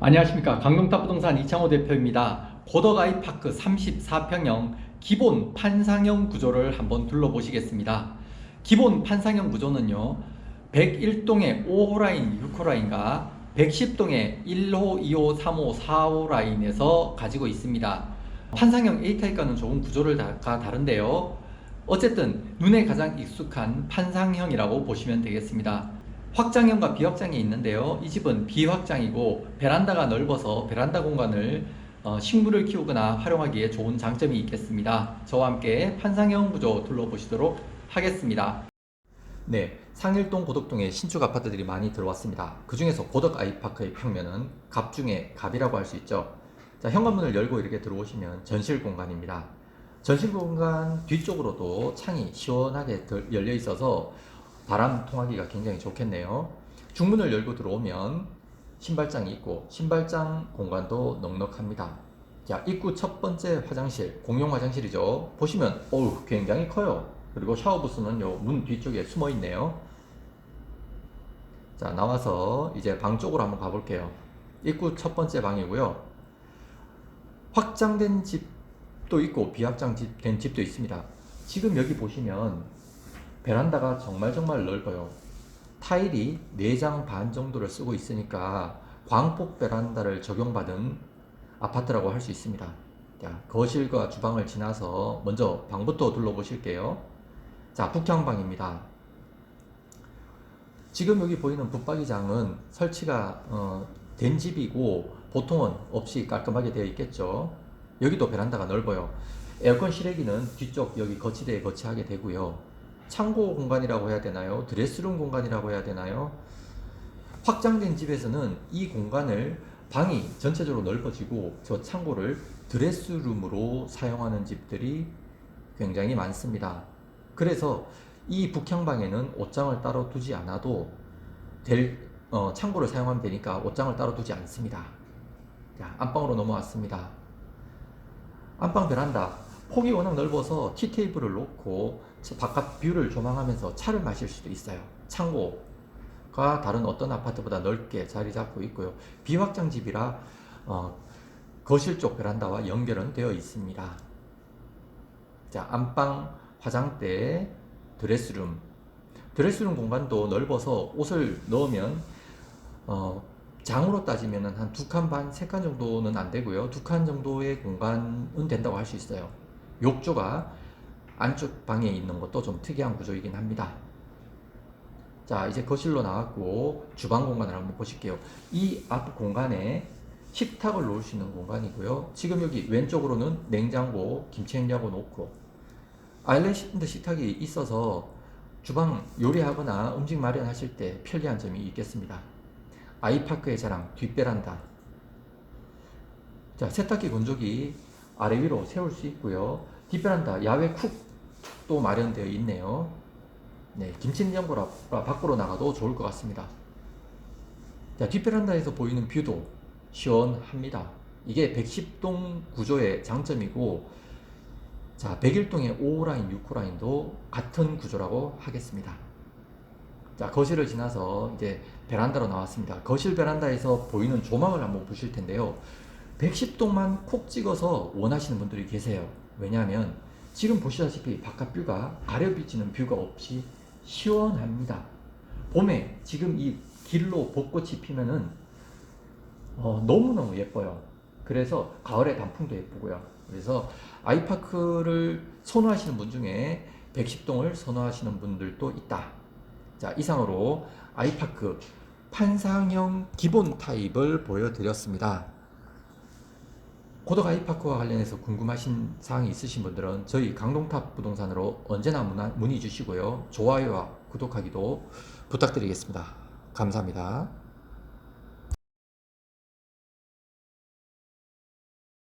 안녕하십니까 강동탑 부동산 이창호 대표입니다. 고덕아이파크 34평형 기본 판상형 구조를 한번 둘러보시겠습니다. 기본 판상형 구조는요 101동의 5호 라인, 6호 라인과 110동의 1호, 2호, 3호, 4호 라인에서 가지고 있습니다. 판상형 A타입과는 조금 구조를 다, 가 다른데요. 어쨌든 눈에 가장 익숙한 판상형이라고 보시면 되겠습니다. 확장형과 비확장이 있는데요. 이 집은 비확장이고 베란다가 넓어서 베란다 공간을 어, 식물을 키우거나 활용하기에 좋은 장점이 있겠습니다. 저와 함께 판상형 구조 둘러보시도록 하겠습니다. 네, 상일동 고덕동에 신축 아파트들이 많이 들어왔습니다. 그 중에서 고덕 아이파크의 평면은 갑 중에 갑이라고 할 수 있죠. 자, 현관문을 열고 이렇게 들어오시면 전실 공간입니다. 전실 공간 뒤쪽으로도 창이 시원하게 들- 열려 있어서 바람 통하기가 굉장히 좋겠네요. 중문을 열고 들어오면 신발장이 있고 신발장 공간도 넉넉합니다. 자, 입구 첫 번째 화장실, 공용 화장실이죠. 보시면 어우, 굉장히 커요. 그리고 샤워 부스는 요 문 뒤쪽에 숨어 있네요. 자, 나와서 이제 방 쪽으로 한번 가 볼게요. 입구 첫 번째 방이고요. 확장된 집도 있고 비확장된 집도 있습니다. 지금 여기 보시면 베란다가 정말 정말 넓어요. 타일이 4장 반 정도를 쓰고 있으니까 광폭 베란다를 적용받은 아파트라고 할 수 있습니다. 자, 거실과 주방을 지나서 먼저 방부터 둘러보실게요. 자, 북향방입니다. 지금 여기 보이는 붙박이장은 설치가 어, 된 집이고 보통은 없이 깔끔하게 되어 있겠죠. 여기도 베란다가 넓어요. 에어컨 실외기는 뒤쪽 여기 거치대에 거치하게 되고요. 창고 공간이라고 해야 되나요? 드레스룸 공간이라고 해야 되나요? 확장된 집에서는 이 공간을 방이 전체적으로 넓어지고 저 창고를 드레스룸으로 사용하는 집들이 굉장히 많습니다. 그래서 이 북향방에는 옷장을 따로 두지 않아도 될 어, 창고를 사용하면 되니까 옷장을 따로 두지 않습니다. 자, 안방으로 넘어왔습니다. 안방 베란다 폭이 워낙 넓어서 티테이블을 놓고 저 바깥 뷰를 조망하면서 차를 마실 수도 있어요. 창고가 다른 어떤 아파트보다 넓게 자리 잡고 있고요. 비확장 집이라 어, 거실 쪽 베란다와 연결은 되어 있습니다. 자, 안방, 화장대, 드레스룸. 드레스룸 공간도 넓어서 옷을 넣으면 어, 장으로 따지면 한 두 칸 반, 세 칸 정도는 안 되고요. 두 칸 정도의 공간은 된다고 할 수 있어요. 욕조가 안쪽 방에 있는 것도 좀 특이한 구조이긴 합니다. 자, 이제 거실로 나왔고 주방 공간을 한번 보실게요. 이 앞 공간에 식탁을 놓을 수 있는 공간이고요. 지금 여기 왼쪽으로는 냉장고, 김치 냉장고 놓고 아일랜드 식탁이 있어서 주방 요리하거나 음식 마련하실 때 편리한 점이 있겠습니다. 아이파크의 자랑 뒷베란다. 자, 세탁기 건조기 아래 위로 세울 수 있고요. 뒷베란다 야외 쿡도 마련되어 있네요. 네, 김치냉장고라 밖으로 나가도 좋을 것 같습니다. 자, 뒷베란다에서 보이는 뷰도 시원합니다. 이게 110동 구조의 장점이고, 자, 101동의 5호 라인, 6호 라인도 같은 구조라고 하겠습니다. 자, 거실을 지나서 이제 베란다로 나왔습니다. 거실 베란다에서 보이는 조망을 한번 보실 텐데요. 110동만 콕 찍어서 원하시는 분들이 계세요. 왜냐하면 지금 보시다시피 바깥 뷰가 가려 비치는 뷰가 없이 시원합니다. 봄에 지금 이 길로 벚꽃이 피면은 어, 너무너무 예뻐요. 그래서 가을에 단풍도 예쁘고요. 그래서 아이파크를 선호하시는 분 중에 110동을 선호하시는 분들도 있다. 자, 이상으로 아이파크 판상형 기본 타입을 보여드렸습니다. 고덕 아이파크와 관련해서 궁금하신 사항이 있으신 분들은 저희 강동탑 부동산으로 언제나 문의 주시고요. 좋아요와 구독하기도 부탁드리겠습니다. 감사합니다.